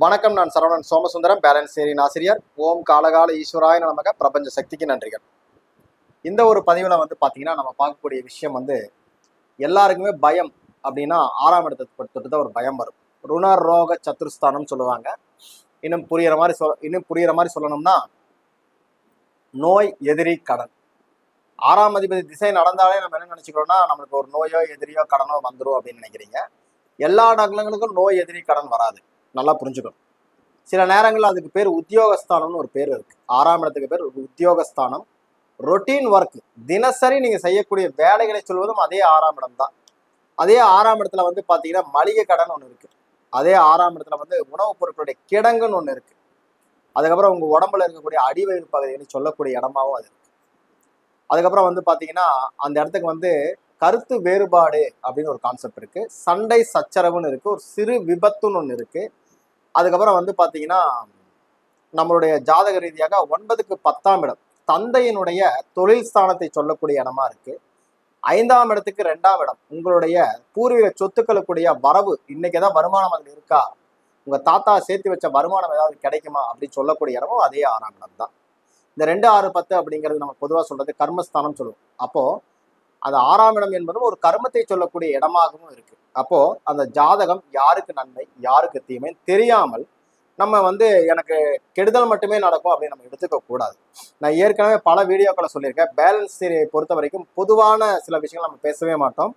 வணக்கம் நான் சரவணன் சோமசுந்தரம் பேலன்ஸ் சேரின் ஆசிரியர் ஓம் காலகால ஈஸ்வராய நமக. பிரபஞ்ச சக்திக்கு நன்றிகள். இந்த ஒரு பதிவில் வந்து பார்த்தீங்கன்னா நம்ம பார்க்கக்கூடிய விஷயம் வந்து எல்லாருக்குமே பயம் அப்படின்னா ஆறாம் இடத்தை தொட்டு தான் ஒரு பயம் வரும். ருணர் ரோக சத்துருஸ்தானம் சொல்லுவாங்க. இன்னும் புரியிற மாதிரி சொல் இன்னும் புரியிற மாதிரி சொல்லணும்னா நோய் எதிரி கடன். ஆறாம் அதிபதி திசை நடந்தாலே நம்ம என்ன நினச்சிக்கிறோம்னா நம்மளுக்கு ஒரு நோயோ எதிரியோ கடனோ வந்துடும் அப்படின்னு நினைக்கிறீங்க. எல்லா நகலங்களுக்கும் நோய் எதிரி கடன் வராது. நல்லா புரிஞ்சுக்கணும். சில நேரங்களில் அதுக்கு பேர் உத்தியோகஸ்தானம்னு ஒரு பேர் இருக்குது ஆறாம் இடத்துக்கு பேர் உத்தியோகஸ்தானம். ரொட்டீன் ஒர்க் தினசரி நீங்கள் செய்யக்கூடிய வேலைகளை சொல்வதும் அதே ஆறாம் இடம் தான் அதே ஆறாம் இடத்துல வந்து பார்த்தீங்கன்னா மளிகை கடன் ஒன்று இருக்குது அதே ஆறாம் இடத்துல வந்து உணவுப் பொருட்களுடைய கிடங்குன்னு ஒன்று இருக்குது அதுக்கப்புறம் உங்கள் உடம்புல இருக்கக்கூடிய அடிவயிறு பகுதின்னு சொல்லக்கூடிய இடமாவும் அது இருக்குது அதுக்கப்புறம் வந்து பார்த்தீங்கன்னா அந்த இடத்துக்கு வந்து கருத்து வேறுபாடு அப்படின்னு ஒரு கான்செப்ட் இருக்குது சண்டை சச்சரவுன்னு இருக்குது ஒரு சிறு விபத்துன்னு ஒன்று இருக்குது அதுக்கப்புறம் வந்து பார்த்தீங்கன்னா நம்மளுடைய ஜாதக ரீதியாக ஒன்பதுக்கு பத்தாம் இடம். தந்தையினுடைய தொழில் ஸ்தானத்தை சொல்லக்கூடிய இடமா இருக்கு. ஐந்தாம் இடத்துக்கு ரெண்டாம் இடம். உங்களுடைய பூர்வீக சொத்துக்களுக்குடைய வரவு இன்னைக்கு ஏதாவது வருமானம் அதில் இருக்கா? உங்க தாத்தா சேர்த்து வச்ச வருமானம் ஏதாவது கிடைக்குமா? அப்படின்னு சொல்லக்கூடிய இடமும் அதே ஆறாம் இடம் தான். இந்த ரெண்டு ஆறு பத்து அப்படிங்கிறது நம்ம பொதுவாக சொல்றது கர்மஸ்தானம் சொல்லுவோம். அப்போ அந்த ஆறாம் இடம் என்பதும் ஒரு கர்மத்தை சொல்லக்கூடிய இடமாகவும் இருக்கு. அப்போ அந்த ஜாதகம் யாருக்கு நன்மை யாருக்கு தீமை தெரியாமல் நம்ம வந்து எனக்கு கெடுதல் மட்டுமே நடக்கும் அப்படின்னு நம்ம எடுத்துக்க கூடாது. நான் ஏற்கனவே பல வீடியோக்களை சொல்லியிருக்கேன். பேலன்ஸ் பொறுத்த வரைக்கும் பொதுவான சில விஷயங்கள் நம்ம பேசவே மாட்டோம்.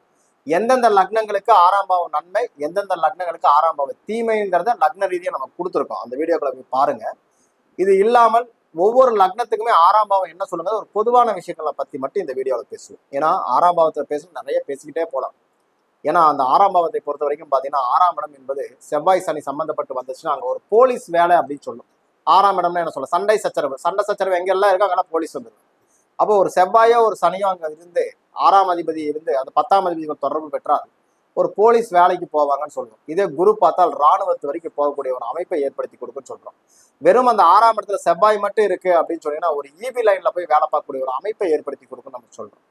எந்தெந்த லக்னங்களுக்கு ஆறாம் பாவம் நன்மை எந்தெந்த லக்னங்களுக்கு ஆறாம் பாவம் தீமைங்கிறத லக்ன ரீதியாக நம்ம கொடுத்துருக்கோம். அந்த வீடியோக்களை போய் பாருங்க. இது இல்லாமல் ஒவ்வொரு லக்னத்துக்குமே ஆறாம் பாவம் என்ன சொல்லுங்க ஒரு பொதுவான விஷயங்களை பத்தி மட்டும் இந்த வீடியோவில் பேசுவோம். ஏன்னா ஆறாம் பாவத்தில் பேசணும் நிறைய பேசிக்கிட்டே போகலாம் ஏன்னா அந்த ஆறாம் பாவத்தை பொறுத்த வரைக்கும் பார்த்தீங்கன்னா ஆறாம் இடம் என்பது செவ்வாய் சனி சம்பந்தப்பட்டு வந்துச்சுன்னா அங்கே ஒரு போலீஸ் வேலை அப்படின்னு சொல்லும். ஆறாம் இடம்னா என்ன சொல்ல சண்டை சச்சரவு. சண்டை சச்சரவு எங்கெல்லாம் இருக்கோ அங்கெல்லாம் போலீஸ் வந்துடும் அப்போ ஒரு செவ்வாயோ ஒரு சனியோ அங்கே இருந்து ஆறாம் அதிபதி இருந்து அந்த பத்தாம் அதிபதி தொடர்பு பெற்றால் ஒரு போலீஸ் வேலைக்கு போவாங்கன்னு சொல்றோம். இதே குரு பார்த்தால் ராணுவத்து வரைக்கும் போகக்கூடிய ஒரு அமைப்பை ஏற்படுத்தி கொடுக்குன்னு சொல்றோம். வெறும் அந்த ஆறாம் இடத்துல செவ்வாய் மட்டும் இருக்கு அப்படின்னு சொன்னீங்கன்னா ஒரு இபி லைன்ல போய் வேலை பார்க்கக்கூடிய ஒரு அமைப்பை ஏற்படுத்தி கொடுக்குன்னு நம்ம சொல்றோம்.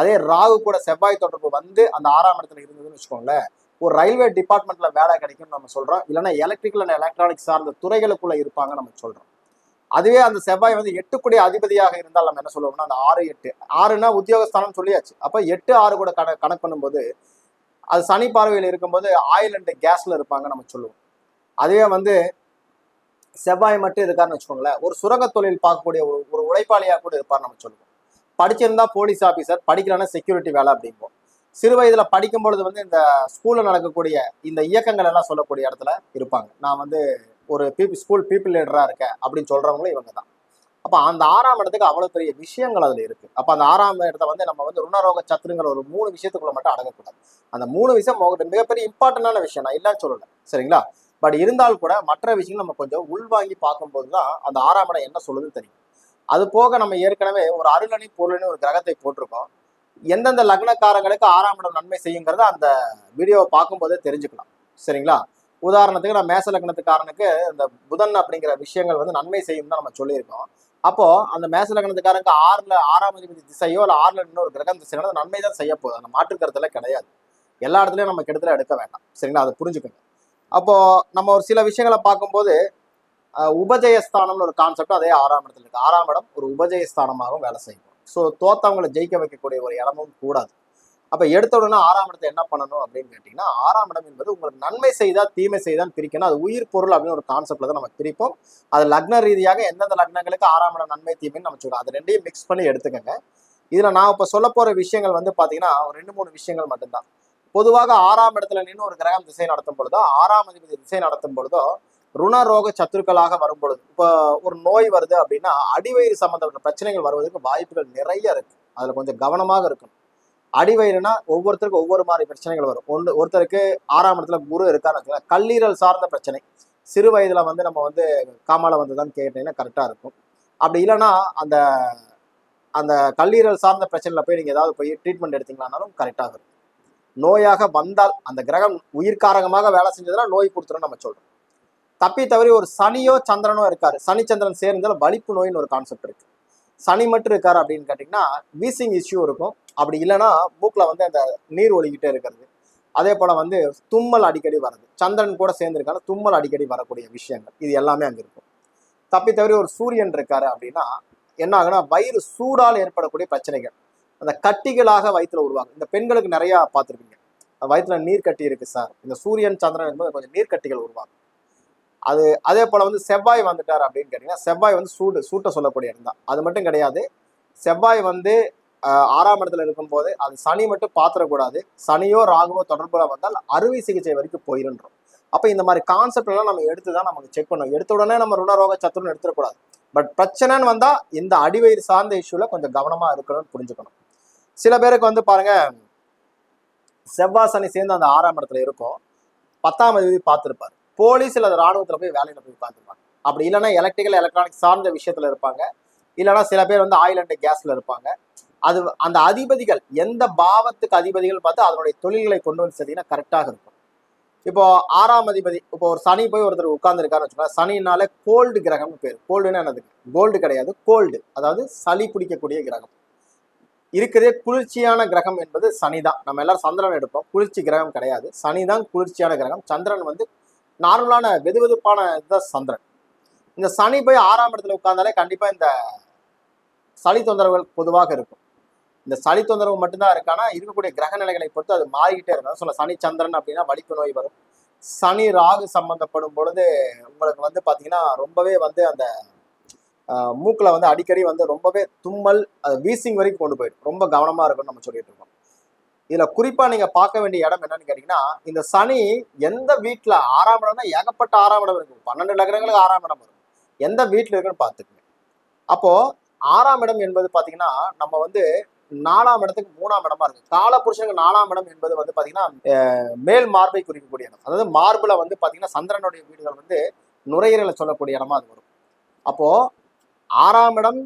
அதே ராகு கூட செவ்வாய் தொடர்பு வந்து அந்த ஆறாம் இடத்துல இருந்ததுன்னு வச்சுக்கோங்களேன் ஒரு ரயில்வே டிபார்ட்மெண்ட்ல வேலை கிடைக்கும்னு நம்ம சொல்றோம். இல்லைன்னா எலக்ட்ரிக்கல் அண்ட் எலக்ட்ரானிக்ஸ் சார்ந்த துறைகளுக்குள்ள இருப்பாங்க நம்ம சொல்றோம். அதுவே அந்த செவ்வாய் வந்து எட்டுக்குடைய அதிபதியாக இருந்தால் நம்ம என்ன சொல்லுவோம்னா அந்த ஆறு எட்டு ஆறுனா உத்தியோகஸ்தானம் சொல்லியாச்சு. அப்ப எட்டு ஆறு கூட கண கணக்கு பண்ணும்போது அது சனி பார்வையில் இருக்கும்போது ஆயில் அண்ட் கேஸ்ல இருப்பாங்க நம்ம சொல்லுவோம். அதுவே வந்து செவ்வாய் மட்டும் இருக்காருன்னு வச்சுக்கோங்களேன். ஒரு சுரங்க தொழில் பார்க்கக்கூடிய ஒரு ஒரு உழைப்பாளியாக கூட இருப்பார் நம்ம சொல்லுவோம். படிச்சிருந்தா போலீஸ் ஆஃபீஸர் படிக்கலன்னா செக்யூரிட்டி வேலை அப்படிம்போம் சிறு வயதில் படிக்கும் பொழுது வந்து இந்த ஸ்கூலில் நடக்கக்கூடிய இந்த இயக்கங்கள் எல்லாம் சொல்லக்கூடிய இடத்துல இருப்பாங்க. நான் வந்து ஒரு பீப்புள் ஸ்கூல் பீப்புள் லீடராக இருக்கேன் அப்படின்னு சொல்கிறவங்களும் இவங்க தான். அப்ப அந்த ஆறாம் இடத்துக்கு அவ்வளவு பெரிய விஷயங்கள் அதுல இருக்கு. அப்ப அந்த ஆறாம் இடத்த வந்து நம்ம வந்து ருணரோக சத்துருங்கிற ஒரு மூணு விஷயத்துக்குள்ள மட்டும் அடங்கக்கூடாது. அந்த மூணு விஷயம் மிகப்பெரிய இம்பார்ட்டன்டான விஷயம். நான் இல்லைன்னு சொல்லல. சரிங்களா? பட் இருந்தால் கூட மற்ற விஷயங்கள் நம்ம கொஞ்சம் உள்வாங்கி பார்க்கும்போது தான் அந்த ஆறாம் இடம் என்ன சொல்லுதுன்னு தெரியும். அது போக நம்ம ஏற்கனவே ஒரு அருளணி பொருளணி ஒரு கிரகத்தை போட்டிருக்கோம். எந்தெந்த லக்னக்காரங்களுக்கு ஆறாம் இடம் நன்மை செய்யுங்கிறத அந்த வீடியோவை பார்க்கும்போதே தெரிஞ்சுக்கலாம். சரிங்களா? உதாரணத்துக்கு நான் மேச லக்னத்துக்காரனுக்கு இந்த புதன் அப்படிங்கிற விஷயங்கள் வந்து நன்மை செய்யும் தான் நம்ம சொல்லியிருக்கோம். அப்போ அந்த மேச லக்னத்துக்காரங்க ஆறுல ஆறாம் அதிபதி திசையோ இல்லை ஆறுல இன்னொரு கிரகம் திசையோ அது நன்மை தான் செய்ய போகுது. அந்த மாற்று கருத்துல கிடையாது. எல்லா இடத்துலயும் நம்ம கெடுதல எடுக்க வேண்டாம். சரிங்களா? அதை புரிஞ்சுக்கோங்க. அப்போ நம்ம ஒரு சில விஷயங்களை பார்க்கும்போது உபஜயஸ்தானம்னு ஒரு கான்செப்ட் அதே ஆறாம் இடத்துல இருக்கு. ஆறாம் இடம் ஒரு உபஜயஸ்தானமாகவும் வேலை செய்யும். ஸோ தோத்தவங்களை ஜெயிக்க வைக்கக்கூடிய ஒரு இடமும் கூடாது. அப்ப எடுத்த உடனே ஆறாம் இடத்தை என்ன பண்ணணும் அப்படின்னு கேட்டீங்கன்னா ஆறாம் இடம் என்பது உங்களுக்கு நன்மை செய்தா தீமை செய்தான் பிரிக்கணும். அது உயிர் பொருள் அப்படின்னு ஒரு கான்செப்ட்ல தான் நம்ம பிரிப்போம். அது லக்ன ரீதியாக எந்தெந்த லக்னங்களுக்கு ஆறாம் இடம் நன்மை தீமைன்னு நம்ம சொல்லுவோம் அது ரெண்டையும் மிக்ஸ் பண்ணி எடுத்துக்கோங்க. இதுல நான் இப்ப சொல்ல போற விஷயங்கள் வந்து பாத்தீங்கன்னா ஒரு ரெண்டு மூணு விஷயங்கள் மட்டும்தான். பொதுவாக ஆறாம் இடத்துல நின்று ஒரு கிரகம் திசை நடத்தும் பொழுதோ ஆறாம் அதிபதி திசை நடத்தும் பொழுதோ ருணரோக சத்துருக்களாக வரும் பொழுது இப்போ ஒரு நோய் வருது அப்படின்னா அடிவயிறு சம்பந்தப்பட்ட பிரச்சனைகள் வருவதற்கு வாய்ப்புகள் நிறைய இருக்கு. அதுல கொஞ்சம் கவனமாக இருக்கணும். அடிவயிறுனா ஒவ்வொருத்தருக்கும் ஒவ்வொரு மாதிரி பிரச்சனைகள் வரும். ஒன்று ஒருத்தருக்கு ஆறாம் இடத்துல குரு இருக்கான்னு வச்சுக்கோங்க கல்லீரல் சார்ந்த பிரச்சனை. சிறு வயதில் வந்து நம்ம வந்து காமால வந்ததான்னு கேட்டீங்கன்னா கரெக்டாக இருக்கும். அப்படி இல்லைன்னா அந்த அந்த கல்லீரல் சார்ந்த பிரச்சனையில் போய் நீங்கள் ஏதாவது போய் ட்ரீட்மெண்ட் எடுத்தீங்களானாலும் கரெக்டாக இருக்கும். நோயாக வந்தால் அந்த கிரகம் உயிர்காரகமாக வேலை செஞ்சதுன்னா நோய் கொடுத்துரும் நம்ம சொல்கிறோம் தப்பி தவறி ஒரு சனியோ சந்திரனோ இருக்காரு. சனி சந்திரன் சேர்ந்தால் வலிப்பு நோயின்னு ஒரு கான்செப்ட் இருக்குது சனி மட்டும் இருக்காரு அப்படின்னு கேட்டிங்கன்னா வீசிங் இஷ்யூ இருக்கும். அப்படி இல்லைன்னா மூக்கில் வந்து அந்த நீர் ஒழிக்கிட்டே இருக்கிறது. அதே போல் வந்து தும்மல் அடிக்கடி வர்றது. சந்திரன் கூட சேர்ந்துருக்கான தும்மல் அடிக்கடி வரக்கூடிய விஷயங்கள். இது எல்லாமே அங்கே இருக்கும். தப்பி தவறி ஒரு சூரியன் இருக்காரு அப்படின்னா என்ன ஆகுனா வயிறு சூடால் ஏற்படக்கூடிய பிரச்சனைகள். அந்த கட்டிகளாக வயிற்றுல உருவாங்க இந்த பெண்களுக்கு நிறையா பார்த்துருப்பீங்க. வயிற்றுல நீர் கட்டி இருக்கு சார். இந்த சூரியன் சந்திரன் என்பது கொஞ்சம் நீர்க்கட்டிகள் உருவாகும். அது அதே போல வந்து செவ்வாய் வந்துட்டார் அப்படின்னு கேட்டீங்கன்னா செவ்வாய் வந்து சூடு சூட்டை சொல்லக்கூடிய இடம் தான். அது மட்டும் கிடையாது. செவ்வாய் வந்து ஆறாம் இடத்துல இருக்கும்போது அது சனி மட்டும் பாத்திரக்கூடாது. சனியோ ராகுவோ தொடர்புல வந்தால் அறுவை சிகிச்சை வரைக்கும் போயிருன்றோம். அப்போ இந்த மாதிரி கான்செப்ட் எல்லாம் நம்ம எடுத்து தான் நமக்கு செக் பண்ணணும். எடுத்த உடனே நம்ம ருணரோக சத்துருன்னு எடுத்துடக்கூடாது. பட் பிரச்சனைன்னு வந்தால் இந்த அடிவயிறு சார்ந்த இஷ்யூவில் கொஞ்சம் கவனமாக இருக்கணும்னு புரிஞ்சுக்கணும். சில பேருக்கு வந்து பாருங்கள் செவ்வாய் சனி சேர்ந்து அந்த ஆறாம் இடத்துல இருக்கும். பத்தாம் தேதி பார்த்துருப்பார். போலீஸ் அல்லது ராணுவத்தில் போய் வேலையில் போய் பார்த்துருப்பாங்க அப்படி இல்லைன்னா எலக்ட்ரிக்கல் எலக்ட்ரானிக் சார்ந்த விஷயத்தில் இருப்பாங்க. இல்லைன்னா சில பேர் வந்து ஆயில் அண்ட் கேஸில் இருப்பாங்க. அது அந்த அதிபதிகள் எந்த பாவத்துக்கு அதிபதிகள் பார்த்து அதனுடைய தொழில்களை கொண்டு வந்து செஞ்சீங்கன்னா கரெக்டாக இருக்கும். இப்போ ஆறாம் அதிபதி இப்போ ஒரு சனி போய் ஒருத்தர் உட்கார்ந்துருக்காருன்னு வச்சுக்கோங்க சனினால கோல்டு கிரகம்னு பேர். கோல்டுன்னா என்னது? கோல்டு கிடையாது கோல்டு அதாவது சளி பிடிக்கக்கூடிய கிரகம். இருக்கிறதே குளிர்ச்சியான கிரகம் என்பது சனி தான் நம்ம எல்லாரும் சந்திரன் எடுப்போம். குளிர்ச்சி கிரகம் கிடையாது. சனி தான் குளிர்ச்சியான கிரகம். சந்திரன் வந்து நார்மலான வெதுவெதுப்பான இதுதான் சந்திரன். இந்த சனி போய் ஆறாம் இடத்துல உட்கார்ந்தாலே கண்டிப்பாக இந்த சளி தொந்தரவுகள் பொதுவாக இருக்கும். இந்த சளி தொந்தரவு மட்டும்தான் இருக்கானா இருக்கக்கூடிய கிரக நிலைகளை பொறுத்து அது மாறிக்கிட்டே இருக்கும். சொல்ல சனி சந்திரன் அப்படின்னா வலிப்பு நோய் வரும். சனி ராகு சம்பந்தப்படும் பொழுது உங்களுக்கு வந்து பார்த்தீங்கன்னா ரொம்பவே வந்து அந்த மூக்கில் வந்து அடிக்கடி வந்து ரொம்பவே தும்மல் அது வீசிங் வரைக்கும் கொண்டு போயிடும். ரொம்ப கவனமா இருக்கும்னு நம்ம சொல்லிட்டு இருக்கோம். இதுல குறிப்பா நீங்க பார்க்க வேண்டிய இடம் என்னன்னு கேட்டீங்கன்னா இந்த சனி எந்த வீட்டுல ஆறாம் இடம்னா ஏகப்பட்ட ஆறாம் இடம் இருக்கும். பன்னெண்டு நகரங்களுக்கு ஆறாம் இடம் வரும். எந்த வீட்டுல இருக்குன்னு பார்த்துக்குங்க. அப்போ ஆறாம் இடம் என்பது பாத்தீங்கன்னா நம்ம வந்து நாலாம் இடத்துக்கு மூணாம் இடமா இருக்கு. கால புருஷனுக்கு நாலாம் இடம் என்பது வந்து பாத்தீங்கன்னா மேல் மார்பை குறிக்கக்கூடிய இடம். அதாவது மார்புல வந்து பாத்தீங்கன்னா சந்திரனுடைய வீடுகள் வந்து நுரையீரலை சொல்லக்கூடிய இடமா அது வரும். அப்போ ஆறாம் இடம்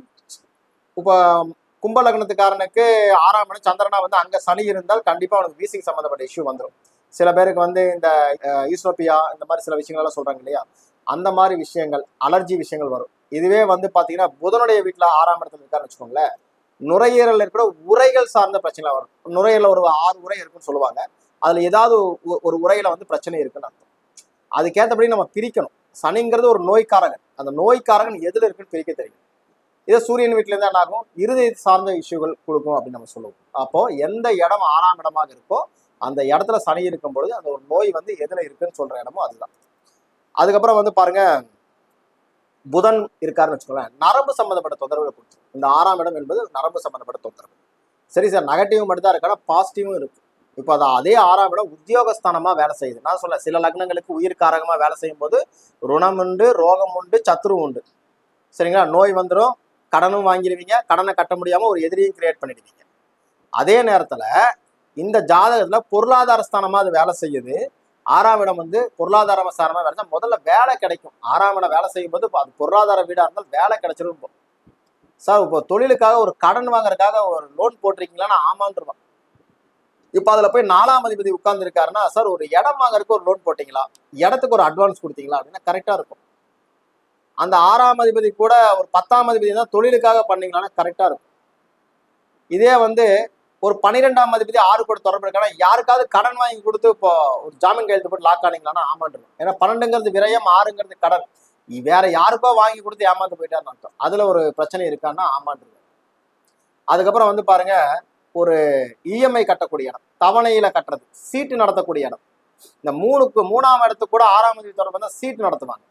இப்போ கும்ப லக்னத்துக்காரனுக்கு ஆறாம் இடம் சந்திரனா வந்து அங்க சனி இருந்தால் கண்டிப்பா அவனுக்கு வீசிங் சம்பந்தப்பட்ட இஷ்யூ வந்துடும் சில பேருக்கு வந்து இந்த ஈசோப்பியா இந்த மாதிரி சில விஷயங்கள் எல்லாம் சொல்றாங்க இல்லையா? அந்த மாதிரி விஷயங்கள் அலர்ஜி விஷயங்கள் வரும். இதுவே வந்து பாத்தீங்கன்னா புதனுடைய வீட்டுல ஆறாம் இடத்துல இருக்காருன்னு வச்சுக்கோங்களேன். நுரையீரல் இருக்கிற உரைகள் சார்ந்த பிரச்சனை வரும். நுரையீரல ஒரு ஆறு உரை இருக்குன்னு சொல்லுவாங்க. அதுல ஏதாவது ஒரு உரையில வந்து பிரச்சனை இருக்குன்னு அர்த்தம். அதுக்கேற்றபடி நம்ம பிரிக்கணும். சனிங்கிறது ஒரு நோய்க்காரகன். அந்த நோய்க்காரகன் எதுல இருக்குன்னு பிரிக்க தெரியும். இதே சூரியன் வீட்டுல இருந்து என்ன ஆகும்? இருதய சார்ந்த இஷ்யூகள் கொடுக்கும் அப்படின்னு நம்ம சொல்லுவோம். அப்போ எந்த இடம் ஆறாம் இடமாக இருக்கோ அந்த இடத்துல சனி இருக்கும் பொழுது அந்த ஒரு நோய் வந்து எதுல இருக்குன்னு சொல்ற இடமோ அதுதான். அதுக்கப்புறம் வந்து பாருங்க புதன் இருக்காருன்னு வச்சுக்கோங்களேன். நரம்பு சம்பந்தப்பட்ட தொந்தரவுகளை கொடுத்து இந்த ஆறாம் இடம் என்பது நரம்பு சம்பந்தப்பட்ட தொந்தரவு. சரி சார் நெகட்டிவ் மட்டும் தான் இருக்கானா பாசிட்டிவும் இருக்கு. இப்போ அது அதே ஆறாம் இடம் உத்தியோகஸ்தானமா வேலை செய்யுது. நான் சொல்ல சில லக்னங்களுக்கு உயிர் காரகமா வேலை செய்யும் போது ருணம் உண்டு ரோகம் உண்டு சத்துரு உண்டு. சரிங்களா? நோய் வந்துடும் கடனும் வாங்கிடுவீங்க கடனை கட்ட முடியாம ஒரு எதிரியும் கிரியேட் பண்ணிடுவீங்க. அதே நேரத்துல இந்த ஜாதகத்துல பொருளாதார ஸ்தானமா அது வேலை செய்யுது. ஆறாம் இடம் வந்து பொருளாதார சாரமா வேலை முதல்ல வேலை கிடைக்கும். ஆறாம் இடம் வேலை செய்யும் போது அது பொருளாதார வீடா இருந்தால் வேலை கிடைச்சிடும் சார் இப்போ தொழிலுக்காக ஒரு கடன் வாங்குறதுக்காக ஒரு லோன் போட்டிருக்கீங்களா ஆமான்ருவான். இப்போ அதில் போய் நாலாம் அதிபதி உட்கார்ந்துருக்காருன்னா சார் ஒரு இடம் வாங்குறதுக்கு ஒரு லோன் போட்டிங்களா? இடத்துக்கு ஒரு அட்வான்ஸ் கொடுத்தீங்களா? அப்படின்னா கரெக்டாக இருக்கும். அந்த ஆறாம் அதிபதி கூட ஒரு பத்தாம் அதிபதி தான் தொழிலுக்காக பண்ணீங்களான்னா கரெக்டாக இருக்கும். இதே வந்து ஒரு பன்னிரெண்டாம் அதிபதி ஆறு கூட தொடர்பு இருக்கானா? யாருக்காவது கடன் வாங்கி கொடுத்து இப்போ ஒரு ஜாமீன் கையெழுத்து போட்டு லாக் ஆனீங்களான்னா ஆமான்றது. ஏன்னா பன்னெண்டுங்கிறது விரயம் ஆறுங்கிறது கடன். வேற யாருக்கோ வாங்கி கொடுத்து ஏமாந்து போயிட்டாருன்னு அர்த்தம். அதுல ஒரு பிரச்சனை இருக்கான்னா ஆமான்றது. அதுக்கப்புறம் வந்து பாருங்க ஒரு இஎம்ஐ கட்டக்கூடிய இடம் தவணையில கட்டுறது சீட்டு நடத்தக்கூடிய இடம். இந்த மூணுக்கு மூணாம் இடத்துக்கு கூட ஆறாம் தேதி தொடர்பு தான் சீட்டு நடத்துவாங்க.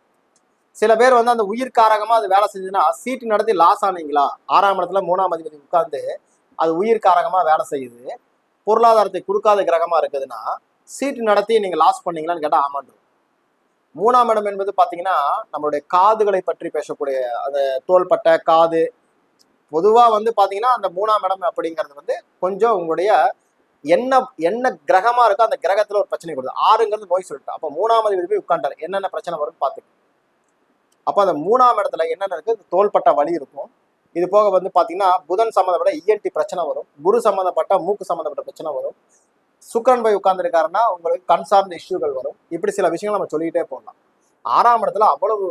சில பேர் வந்து அந்த உயிர் காரகமாக அது வேலை செஞ்சதுன்னா சீட்டு நடத்தி லாஸ் ஆனீங்களா? ஆறாம் இடத்துல மூணாம் அதிபதி உட்கார்ந்து அது உயிர் காரகமாக வேலை செய்யுது. பொருளாதாரத்தை கொடுக்காத கிரகமாக இருக்குதுன்னா சீட்டு நடத்தி நீங்கள் லாஸ் பண்ணீங்களான்னு கேட்டால் ஆமாண்டு மூணாம் இடம் என்பது பார்த்தீங்கன்னா நம்மளுடைய காதுகளை பற்றி பேசக்கூடிய அந்த தோள்பட்டை காது. பொதுவாக வந்து பார்த்தீங்கன்னா அந்த மூணாம் இடம் அப்படிங்கிறது வந்து கொஞ்சம் உங்களுடைய என்ன என்ன கிரகமாக இருக்கோ அந்த கிரகத்தில் ஒரு பிரச்சனை கொடுது ஆறுங்கிறது நோய் சொல்லிட்டு அப்போ மூணாம் அதிபதி போய் உட்காண்டார் என்னென்ன பிரச்சனை வரும்னு பார்த்துக்க அப்போ அந்த மூணாம் இடத்துல என்னென்ன இருக்குது தோள்பட்ட வலி இருக்கும். இது போக வந்து பார்த்தீங்கன்னா புதன் சம்மந்தப்பட்ட இஎன்டி பிரச்சனை வரும். குரு சம்மந்தப்பட்ட மூக்கு சம்மந்தப்பட்ட பிரச்சனை வரும். சுக்கரன் போய் உட்கார்ந்துருக்காருன்னா உங்களுக்கு கண் சார்ந்த இஷ்யூகள் வரும். இப்படி சில விஷயங்கள் நம்ம சொல்லிக்கிட்டே போகலாம். ஆறாம் இடத்துல அவ்வளவு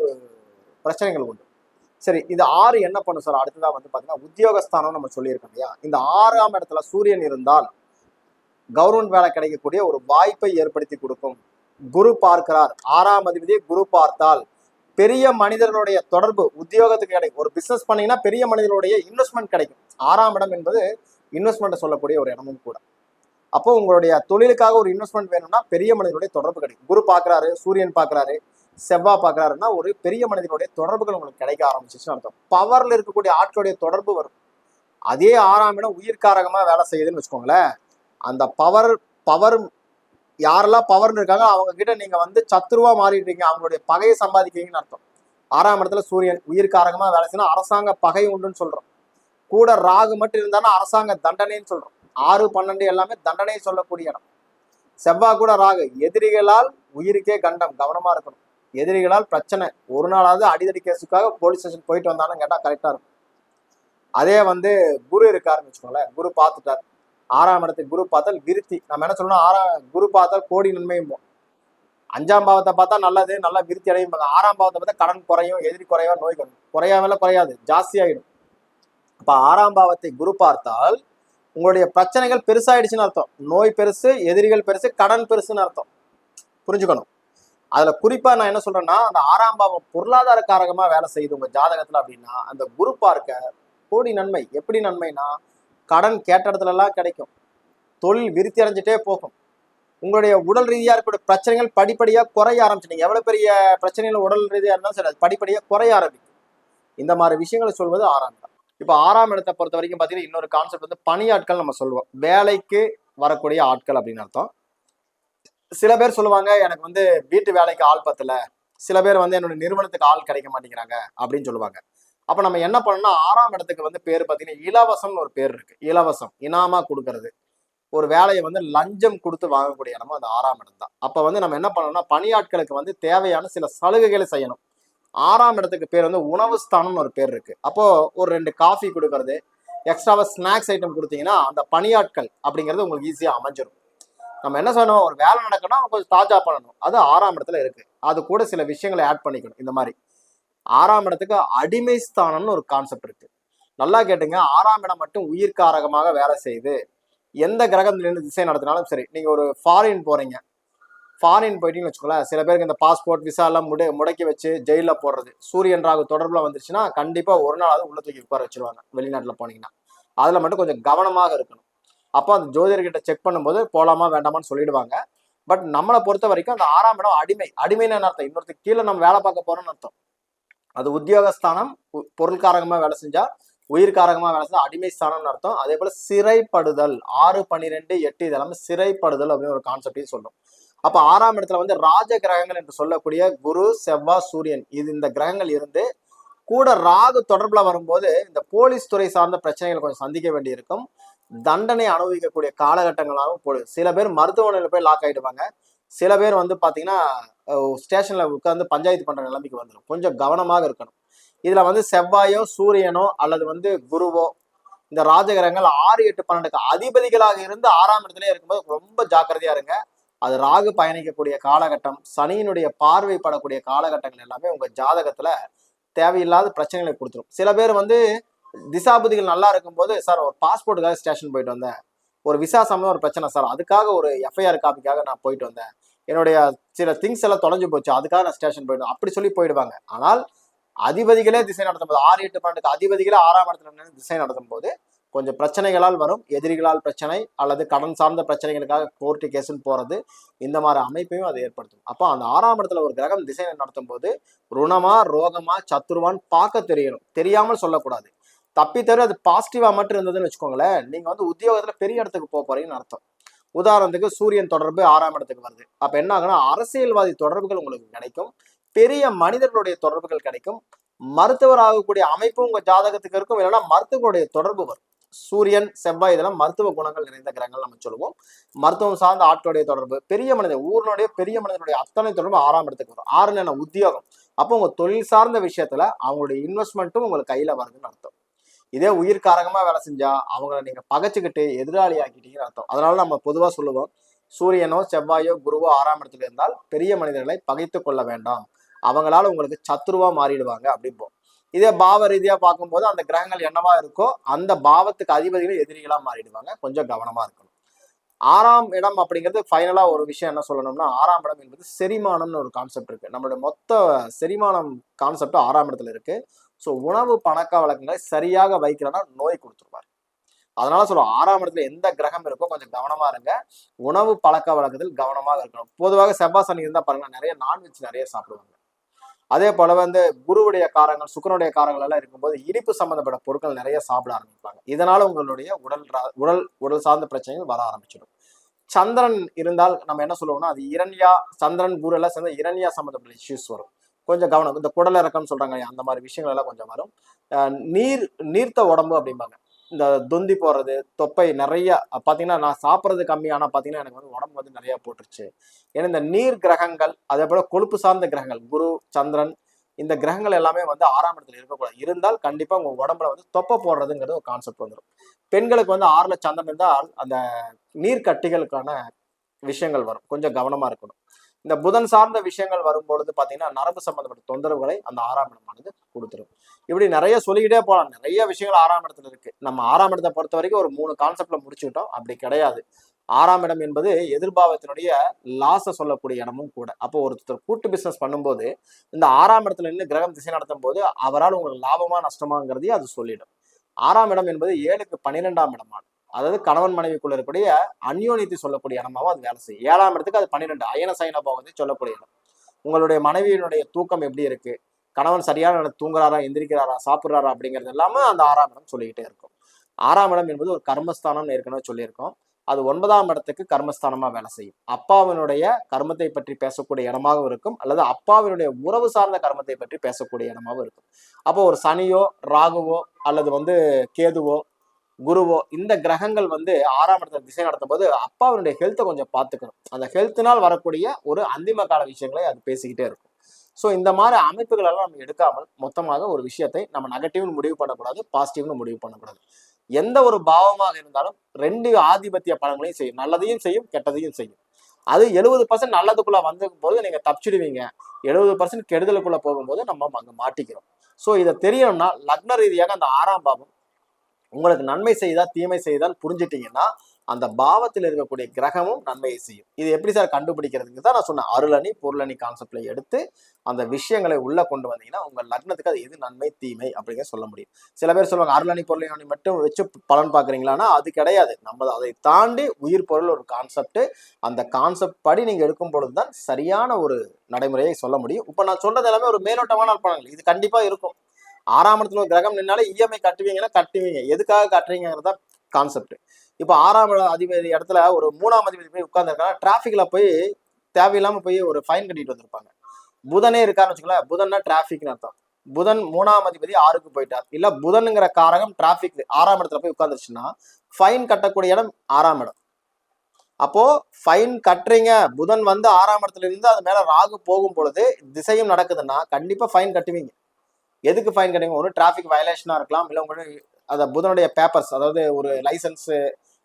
பிரச்சனைகள் உண்டு. சரி இது ஆறு என்ன பண்ணும் சார்? அடுத்ததாக வந்து பார்த்தீங்கன்னா உத்தியோகஸ்தானம் நம்ம சொல்லியிருக்கோம் இல்லையா? இந்த ஆறாம் இடத்துல சூரியன் இருந்தால் கவர்மெண்ட் வேலை கிடைக்கக்கூடிய ஒரு வாய்ப்பை ஏற்படுத்தி கொடுக்கும். குரு பார்க்கிறார். ஆறாம் அதிபதியை குரு பார்த்தால் பெரிய மனிதர்களுடைய தொடர்பு உத்தியோகத்துக்கு கிடைக்கும் ஒரு பிசினஸ் பண்ணீங்கன்னா பெரிய மனிதர்களுடைய இன்வெஸ்ட்மெண்ட் கிடைக்கும். ஆறாம் இடம் என்பது இன்வெஸ்ட்மெண்ட் சொல்லக்கூடிய ஒரு இடமும் கூட. அப்போ உங்களுடைய தொழிலுக்காக ஒரு இன்வெஸ்ட்மெண்ட் வேணும்னா பெரிய மனிதனுடைய தொடர்பு கிடைக்கும். குரு பார்க்குறாரு சூரியன் பார்க்கறாரு செவ்வாய் பார்க்கறாருன்னா ஒரு பெரிய மனிதனுடைய தொடர்புகள் உங்களுக்கு கிடைக்க ஆரம்பிச்சிச்சுன்னு அர்த்தம். பவர்ல இருக்கக்கூடிய ஆட்களுடைய தொடர்பு வரும். அதே ஆறாம் இடம் உயிர்காரகமா வேலை செய்யுதுன்னு வச்சுக்கோங்களேன். அந்த பவர் பவர் யாரெல்லாம் பவர்னு இருக்காங்க அவங்க கிட்ட நீங்க வந்து சத்துருவா மாறிடுறீங்க. அவங்களுடைய பகையை சம்பாதிக்கிறீங்கன்னு அர்த்தம். ஆறாம் இடத்துல சூரியன் உயிர்காரகமா வேலை செய்யணும். அரசாங்க பகை உண்டுன்னு சொல்றோம். கூட ராகு மட்டும் இருந்தாலும் அரசாங்க தண்டனைன்னு சொல்றோம். ஆறு பன்னெண்டு எல்லாமே தண்டனை சொல்லக்கூடிய இடம். செவ்வாய் கூட ராகு. எதிரிகளால் உயிருக்கே கண்டம் கவனமா இருக்கணும். எதிரிகளால் பிரச்சனை. ஒரு நாளாவது அடிதடி கேஸுக்காக போலீஸ் ஸ்டேஷன் போயிட்டு வந்தாலும் கேட்டா கரெக்டா இருக்கும். அதே வந்து குரு இருக்காருன்னு வச்சுக்கோங்களேன். குரு பார்த்துட்டார். ஆறாம் இடத்துக்கு குரு பார்த்தால் விருத்தி. நம்ம என்ன சொல்லணும் ஆறாம் குரு பார்த்தால் கோடி நன்மையும் அஞ்சாம் பாவத்தை பார்த்தா நல்லது நல்லா விருத்தி அடையும். ஆறாம் பாவத்தை பார்த்தா கடன் குறையும் எதிரி குறையும் நோய் குறையும் குறையாமல குறையாது. ஜாஸ்தி ஆயிடும். அப்ப ஆறாம் பாவத்தை குரு பார்த்தால் உங்களுடைய பிரச்சனைகள் பெருசாயிடுச்சுன்னு அர்த்தம். நோய் பெருசு எதிரிகள் பெருசு கடன் பெருசுன்னு அர்த்தம். புரிஞ்சுக்கணும். அதுல குறிப்பா நான் என்ன சொல்றேன்னா அந்த ஆறாம் பாவம் பொருளாதார காரகமா வேலை செய்யுது உங்க ஜாதகத்துல அப்படின்னா அந்த குரு பார்க்க கோடி நன்மை. எப்படி நன்மைனா கடன் கேட்ட இடத்துலலாம் கிடைக்கும். தொழில் விருத்தி அடைஞ்சிட்டே போகும். உங்களுடைய உடல் ரீதியாக இருக்கக்கூடிய பிரச்சனைகள் படிப்படியாக குறைய ஆரம்பிச்சிட்டீங்க. எவ்வளோ பெரிய பிரச்சனைகள் உடல் ரீதியாக இருந்தாலும் சரி அது படிப்படியாக குறைய ஆரம்பிக்கும். இந்த மாதிரி விஷயங்களை சொல்வது ஆறாம் இடம். இப்போ ஆறாம் இடத்தை பொறுத்த வரைக்கும் பார்த்தீங்கன்னா இன்னொரு கான்செப்ட் வந்து பணியாட்கள் நம்ம சொல்லுவோம். வேலைக்கு வரக்கூடிய ஆட்கள் அப்படின்னு அர்த்தம். சில பேர் சொல்லுவாங்க எனக்கு வந்து வீட்டு வேலைக்கு ஆள் பத்தல. சில பேர் வந்து என்னோட நிறுவனத்துக்கு ஆள் கிடைக்க மாட்டேங்கிறாங்க அப்படின்னு சொல்லுவாங்க. அப்ப நம்ம என்ன பண்ணணும் ஆறாம் இடத்துக்கு வந்து பேர் பார்த்தீங்கன்னா இலவசம்னு ஒரு பேர் இருக்கு. இலவசம் இனாமா கொடுக்கறது. ஒரு வேலையை வந்து லஞ்சம் கொடுத்து வாங்கக்கூடிய இடமும் அந்த ஆறாம் இடம் தான். அப்ப வந்து நம்ம என்ன பண்ணணும்னா பணியாட்களுக்கு வந்து தேவையான சில சலுகைகளை செய்யணும். ஆறாம் இடத்துக்கு பேர் வந்து உணவு ஸ்தானம்னு ஒரு பேர் இருக்கு. அப்போ ஒரு ரெண்டு காஃபி கொடுக்கறது எக்ஸ்ட்ராவா ஸ்நாக்ஸ் ஐட்டம் கொடுத்தீங்கன்னா அந்த பணியாட்கள் அப்படிங்கிறது உங்களுக்கு ஈஸியா அமைஞ்சிரும். நம்ம என்ன செய்யணும் ஒரு வேலை நடக்கணும் கொஞ்சம் தாஜா பண்ணணும். அது ஆறாம் இடத்துல இருக்கு. அது கூட சில விஷயங்களை ஆட் பண்ணிக்கணும். இந்த மாதிரி. ஆறாம் இடத்துக்கு அடிமை ஸ்தானம்னு ஒரு கான்செப்ட் இருக்கு. நல்லா கேட்டுங்க. ஆறாம் இடம் மட்டும் உயிர்காரகமாக வேலை செய்யுது. எந்த கிரகத்திலிருந்து திசை நடத்தினாலும் சரி நீங்க ஒரு ஃபாரின் போறீங்க. ஃபாரின் போயிட்டீங்கன்னு வச்சுக்கோங்களேன் சில பேருக்கு இந்த பாஸ்போர்ட் விசா எல்லாம் முடி முடக்கி வச்சு ஜெயிலில் போடுறது. சூரியன் ராகு தொடர்பில் வந்துருச்சுன்னா கண்டிப்பாக ஒரு நாளாவது உள்ள தூக்கி உட்கார வச்சிருவாங்க வெளிநாட்டில் போனீங்கன்னா. அதில் மட்டும் கொஞ்சம் கவனமாக இருக்கணும். அப்போ அந்த ஜோதிடர்கிட்ட செக் பண்ணும்போது போகலாமா வேண்டாமான்னு சொல்லிடுவாங்க. பட் நம்மளை பொறுத்த வரைக்கும் அந்த ஆறாம் இடம் அடிமை. அடிமைன்னு அர்த்தம்? இன்னொருத்தர் கீழே நம்ம வேலை பார்க்க போறோம்னு அர்த்தம். அது உத்தியோகஸ்தானம் உ- பொருள்காரகமா வேலை செஞ்சா உயிர்காரகமா வேலை செஞ்சா அடிமை ஸ்தானம்னு அர்த்தம். அதே போல சிறைப்படுதல் ஆறு பன்னிரெண்டு எட்டு இதெல்லாமே சிறைப்படுதல் அப்படின்னு ஒரு கான்செப்டையும் சொல்லும். அப்ப ஆறாம் இடத்துல வந்து ராஜ கிரகங்கள் என்று சொல்லக்கூடிய குரு செவ்வாய் சூரியன். இது இந்த கிரகங்கள் இருந்து கூட ராகு தொடர்புல வரும்போது இந்த போலீஸ் துறை சார்ந்த பிரச்சனைகளை கொஞ்சம் சந்திக்க வேண்டியிருக்கும். தண்டனை அனுபவிக்கக்கூடிய காலகட்டங்களாகவும் போடுது சில பேர் மருத்துவமனையில் போய் லாக் ஆகிடுவாங்க சில பேர் வந்து பார்த்தீங்கன்னா ஸ்டேஷனில் உட்காந்து பஞ்சாயத்து பண்ணுற நிலைமைக்கு வந்துடும் கொஞ்சம் கவனமாக இருக்கணும். இதில் வந்து செவ்வாயோ சூரியனோ அல்லது வந்து குருவோ இந்த ராஜகிரகங்கள் ஆறு எட்டு பன்னெண்டுக்கு அதிபதிகளாக இருந்து ஆறாம் இடத்துல இருக்கும்போது ரொம்ப ஜாக்கிரதையாக இருங்க. அது ராகு பயணிக்கக்கூடிய காலகட்டம் சனியினுடைய பார்வை படக்கூடிய காலகட்டங்கள் எல்லாமே உங்கள் ஜாதகத்தில் தேவையில்லாத பிரச்சனைகளை கொடுத்துரும். சில பேர் வந்து திசாபதிகள் நல்லா இருக்கும்போது சார் ஒரு பாஸ்போர்ட்டுக்காக ஸ்டேஷன் போயிட்டு வந்தேன். ஒரு விசா சம்பந்தம் ஒரு பிரச்சனை சார் அதுக்காக ஒரு எஃப்ஐஆர் காப்பிக்காக நான் போயிட்டு வந்தேன். என்னுடைய சில திங்ஸ் எல்லாம் தொலைஞ்சு போச்சு. அதுக்காக நான் ஸ்டேஷன் போயிட்டு அப்படி சொல்லி போயிடுவாங்க. ஆனால் அதிபதிகளே திசை நடத்தும் போது ஆறு எட்டு பன்னெண்டுக்கு அதிபதிகளே ஆறாம் இடத்துல திசை நடத்தும் போது கொஞ்சம் பிரச்சனைகளால் வரும். எதிரிகளால் பிரச்சனை அல்லது கடன் சார்ந்த பிரச்சனைகளுக்காக கோர்ட்டு கேஸுன்னு போறது இந்த மாதிரி அமைப்பையும் அது ஏற்படுத்தும். அப்போ அந்த ஆறாம் இடத்துல ஒரு கிரகம் திசை நடத்தும் போது ருணமா ரோகமா சத்துருவான்னு பார்க்க தெரியணும். தெரியாமல் சொல்லக்கூடாது. தப்பி தவிர அது பாசிட்டிவா மட்டும் இருந்ததுன்னு வச்சுக்கோங்களேன் நீங்க வந்து உத்தியோகத்துல பெரிய இடத்துக்கு போக போறீங்கன்னு அர்த்தம். உதாரணத்துக்கு சூரியன் தொடர்பு ஆறாம் இடத்துக்கு வருது. அப்ப என்ன ஆகுனா அரசியல்வாதி தொடர்புகள் உங்களுக்கு கிடைக்கும். பெரிய மனிதர்களுடைய தொடர்புகள் கிடைக்கும். மருத்துவர் ஆகக்கூடிய அமைப்பும் உங்க ஜாதகத்துக்கு இருக்கும். இல்லைன்னா மருத்துவர்களுடைய தொடர்பு வரும். சூரியன் செவ்வாய் இதெல்லாம் மருத்துவ குணங்கள் நிறைந்த கிரகங்கள் நம்ம சொல்லுவோம். மருத்துவம் சார்ந்த ஆட்களுடைய தொடர்பு பெரிய மனிதன் ஊரினுடைய பெரிய மனிதனுடைய அத்தனை தொடர்பு ஆறாம் இடத்துக்கு வரும். ஆறுல என்ன? உத்தியோகம். அப்போ உங்க தொழில் சார்ந்த விஷயத்துல அவங்களுடைய இன்வெஸ்ட்மெண்ட்டும் உங்களுக்கு கையில வருதுன்னு அர்த்தம். இதே உயிர்காரகமா வேலை செஞ்சா அவங்கள நீங்க பகச்சுக்கிட்டு எதிராளி ஆக்கிட்டீங்கன்னு அர்த்தம். அதனால நம்ம பொதுவா சொல்லுவோம் சூரியனோ செவ்வாயோ குருவோ ஆறாம் இடத்துல இருந்தால் பெரிய மனிதர்களை பகைத்து கொள்ள வேண்டாம். அவங்களால உங்களுக்கு சத்துருவா மாறிடுவாங்க அப்படிம்போம். இதே பாவ ரீதியா பார்க்கும்போது அந்த கிரகங்கள் என்னவா இருக்கோ அந்த பாவத்துக்கு அதிபதிகள் எதிரிகளா மாறிடுவாங்க. கொஞ்சம் கவனமா இருக்கணும். ஆறாம் இடம் அப்படிங்கிறது ஃபைனலா ஒரு விஷயம் என்ன சொல்லணும்னா ஆறாம் இடம் என்பது செரிமானம்னு ஒரு கான்செப்ட் இருக்கு. நம்மளுடைய மொத்த செரிமானம் கான்செப்ட் ஆறாம் இடத்துல இருக்கு. ஸோ உணவு பழக்க வழக்கங்களை சரியாக வைக்கலன்னா நோய் கொடுத்துருவார். அதனால சொல்லுவோம் ஆறாம் இடத்துல எந்த கிரகம் இருக்கோ கொஞ்சம் கவனமா இருங்க. உணவு பழக்க வழக்கத்தில் கவனமாக இருக்கணும். பொதுவாக செவ்வாய் சனி இருந்தா பாருங்க நிறைய நான்வெஜ் நிறைய சாப்பிடுவாங்க. அதே போல வந்து குருவுடைய காரங்கள் சுக்கரனுடைய காரங்கள் எல்லாம் இருக்கும்போது இனிப்பு சம்பந்தப்பட்ட பொருட்கள் நிறைய சாப்பிட ஆரம்பிப்பாங்க. இதனால உங்களுடைய உடல் ரா- உடல் உடல் சார்ந்த பிரச்சனைகள் வர ஆரம்பிச்சிடும். சந்திரன் இருந்தால் நம்ம என்ன சொல்லுவோம்னா அது இரண்யா சந்திரன் குரு எல்லாம் சேர்ந்து இரண்யா சம்பந்தப்பட்ட இஷ்யூஸ் வரும். கொஞ்சம் கவனம். இந்த குடல் இறக்கம்னு சொல்றாங்க அந்த மாதிரி விஷயங்கள் எல்லாம் கொஞ்சம் வரும். நீர் நீர்த்த உடம்பு அப்படிம்பாங்க. இந்த தொந்தி போடுறது தொப்பை நிறைய பார்த்தீங்கன்னா பாத்தீங்கன்னா நான் சாப்பிட்றது கம்மியானா பாத்தீங்கன்னா எனக்கு வந்து உடம்பு வந்து நிறைய போட்டுருச்சு. ஏன்னா இந்த நீர் கிரகங்கள் அதே போல கொழுப்பு சார்ந்த கிரகங்கள் குரு சந்திரன் இந்த கிரகங்கள் எல்லாமே வந்து ஆறாம் இடத்துல இருக்கக்கூடாது. இருந்தால் கண்டிப்பா உங்க உடம்புல வந்து தொப்பை போடுறதுங்கிறது ஒரு கான்செப்ட் வந்துடும் பெண்களுக்கு வந்து ஆறுல சந்திரன் இருந்தால் அந்த நீர் கட்டிகளுக்கான விஷயங்கள் வரும். கொஞ்சம் கவனமா இருக்கணும். இந்த புதன் சார்ந்த விஷயங்கள் வரும்பொழுது பார்த்தீங்கன்னா நரம்பு சம்பந்தப்பட்ட தொந்தரவுகளை அந்த ஆறாம் இடமானது கொடுத்துரும். இப்படி நிறைய சொல்லிக்கிட்டே போகலாம். நிறைய விஷயங்கள் ஆறாம் இடத்துல இருக்கு. நம்ம ஆறாம் இடத்தை பொறுத்த வரைக்கும் ஒரு மூணு கான்செப்ட்ல முடிச்சுக்கிட்டோம். அப்படி கிடையாது. ஆறாம் இடம் என்பது எதிர்பாவத்தினுடைய லாஸை சொல்லக்கூடிய இடமும் கூட. அப்போ ஒருத்தர் கூட்டு பிசினஸ் பண்ணும்போது இந்த ஆறாம் இடத்துல நின்று கிரகம் திசை நடத்தும் போது அவரால் உங்களுக்கு லாபமா நஷ்டமாங்கிறதையும் அது சொல்லிடும். ஆறாம் இடம் என்பது ஏழுக்கு பன்னிரெண்டாம் இடமான அதாவது கணவன் மனைவிக்குள்ள இருக்கக்கூடிய அந்யோனியத்தை சொல்லக்கூடிய இடமாவும் அது வேலை செய்யும். ஏழாம் இடத்துக்கு அது பன்னிரெண்டு. அயன சைன பாவத்தை சொல்லக்கூடிய இடம். உங்களுடைய மனைவியினுடைய தூக்கம் எப்படி இருக்கு? கணவன் சரியான தூங்குறாரா எந்திரிக்கிறாரா சாப்பிட்றாரா அப்படிங்கிறது எல்லாமே அந்த ஆறாம் இடம் சொல்லிக்கிட்டே இருக்கும். ஆறாம் இடம் என்பது ஒரு கர்மஸ்தானம் ஏற்கனவே சொல்லியிருக்கோம். அது ஒன்பதாம் இடத்துக்கு கர்மஸ்தானமா வேலை செய்யும். அப்பாவினுடைய கர்மத்தை பற்றி பேசக்கூடிய இடமாகவும் இருக்கும். அல்லது அப்பாவினுடைய உறவு சார்ந்த கர்மத்தை பற்றி பேசக்கூடிய இடமாகவும் இருக்கும். அப்போ ஒரு சனியோ ராகுவோ அல்லது வந்து கேதுவோ குருவோ இந்த கிரகங்கள் வந்து ஆறாம் இடத்துல திசை நடத்தும் போது அப்பாவினுடைய ஹெல்த்தை கொஞ்சம் பார்த்துக்கணும். அந்த ஹெல்த்தினால் வரக்கூடிய ஒரு அந்திம கால விஷயங்களை அது பேசிக்கிட்டே இருக்கும். ஸோ இந்த மாதிரி அமைப்புகள் எல்லாம் நம்ம எடுக்காமல் மொத்தமாக ஒரு விஷயத்தை நம்ம நெகட்டிவ்னு முடிவு பண்ணக்கூடாது பாசிட்டிவ்னு முடிவு பண்ணக்கூடாது. எந்த ஒரு பாவமாக இருந்தாலும் ரெண்டு ஆதிபத்திய பலன்களையும் செய்யும். நல்லதையும் செய்யும் கெட்டதையும் செய்யும். அது எழுபது பர்சன்ட் நல்லதுக்குள்ள வந்த போது நீங்க தப்பிச்சிடுவீங்க. எழுபது பர்சன்ட் கெடுதலுக்குள்ள போகும்போது நம்ம அங்கே மாட்டிக்கிறோம். ஸோ இதை தெரியணும்னா லக்ன ரீதியாக அந்த ஆறாம் பாவம் உங்களுக்கு நன்மை செய்தா தீமை செய்தால் புரிஞ்சிட்டீங்கன்னா அந்த பாவத்தில் இருக்கக்கூடிய கிரகமும் நன்மையை செய்யும். இது எப்படி சார் கண்டுபிடிக்கிறதுக்கு தான் நான் சொன்னேன். அருளணி பொருளணி கான்செப்ட்ல எடுத்து அந்த விஷயங்களை உள்ள கொண்டு வந்தீங்கன்னா உங்க லக்னத்துக்கு அது எது நன்மை தீமை அப்படிங்கிற சொல்ல முடியும். சில பேர் சொல்லுவாங்க அருளணி பொருளணி மட்டும் வச்சு பலன் பார்க்குறீங்களான்னா அது கிடையாது. நம்ம அதை தாண்டி உயிர் பொருள் ஒரு கான்செப்ட் அந்த கான்செப்ட் படி நீங்க எடுக்கும் பொழுது தான் சரியான ஒரு நடைமுறையை சொல்ல முடியும். இப்போ நான் சொல்றது எல்லாமே ஒரு மேலோட்டமான பலன்கள். இது கண்டிப்பா இருக்கும். ஆறாம் இடத்துல ஒரு கிரகம் நின்னாலே இஎம்ஐ கட்டுவீங்கன்னா கட்டுவீங்க. எதுக்காக கட்டுறீங்கிறது தான் கான்செப்ட் இப்போ ஆறாம் அதிபதி இடத்துல ஒரு மூணாம் அதிபதி போய் உட்கார்ந்துருக்காங்க டிராஃபிக்ல போய் தேவையில்லாம போய் ஒரு ஃபைன் கட்டிட்டு வந்திருப்பாங்க. புதனே இருக்காருன்னு வச்சுக்கோங்களேன். புதன்னா டிராஃபிக்னு அர்த்தம். புதன் மூணாம் அதிபதி ஆறுக்கு போயிட்டார். இல்ல புதனுங்கிற காரகம் டிராபிக் ஆறாம் இடத்துல போய் உட்காந்துருச்சுன்னா ஃபைன் கட்டக்கூடிய இடம் ஆறாம் இடம். அப்போ ஃபைன் கட்டுறீங்க. புதன் வந்து ஆறாம் இடத்துல இருந்து அது மேல ராகு போகும் பொழுது திசையும் நடக்குதுன்னா கண்டிப்பா ஃபைன் கட்டுவீங்க. எதுக்கு ஃபைன் கிடைக்கும் ஒன்று டிராஃபிக் வயலேஷனாக இருக்கலாம் இல்லை உங்களுக்கு அதை புதனுடைய பேப்பர்ஸ் அதாவது ஒரு லைசன்ஸு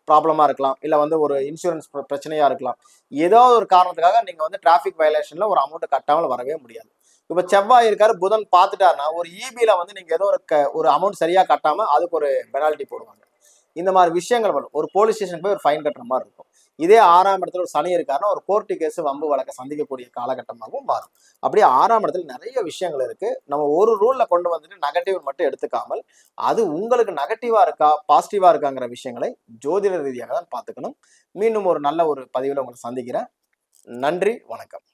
ப்ராப்ளமாக இருக்கலாம் இல்லை வந்து ஒரு இன்சூரன்ஸ் பிரச்சனையாக இருக்கலாம். ஏதோ ஒரு காரணத்துக்காக நீங்கள் வந்து டிராஃபிக் வயலேஷனில் ஒரு அமௌண்ட் கட்டாமல் வரவே முடியாது. இப்போ செவ்வாய் இருக்காரு புதன் பார்த்துட்டாருன்னா ஒரு இபியில் வந்து நீங்கள் ஏதோ ஒரு க- ஒரு அமௌண்ட் சரியாக கட்டாமல் அதுக்கு ஒரு பெனால்ட்டி போடுவாங்க. இந்த மாதிரி விஷயங்கள் வரும். ஒரு போலீஸ் ஸ்டேஷன் போய் ஒரு ஃபைன் கட்டுற மாதிரி இருக்கும். இதே ஆறாம் இடத்துல ஒரு சனி இருக்காருன்னா ஒரு கோர்ட்டு கேஸ் வம்பு வழக்கை சந்திக்கக்கூடிய காலகட்டமாகவும் மாறும். அப்படியே ஆறாம் இடத்துல நிறைய விஷயங்கள் இருக்கு. நம்ம ஒரு ரூல்ல கொண்டு வந்துட்டு நெகட்டிவ் மட்டும் எடுத்துக்காமல் அது உங்களுக்கு நெகட்டிவா இருக்கா பாசிட்டிவா இருக்காங்கிற விஷயங்களை ஜோதிட ரீதியாக தான் பார்த்துக்கணும். மீண்டும் ஒரு நல்ல ஒரு பதிவில் உங்களை சந்திக்கிறேன். நன்றி வணக்கம்.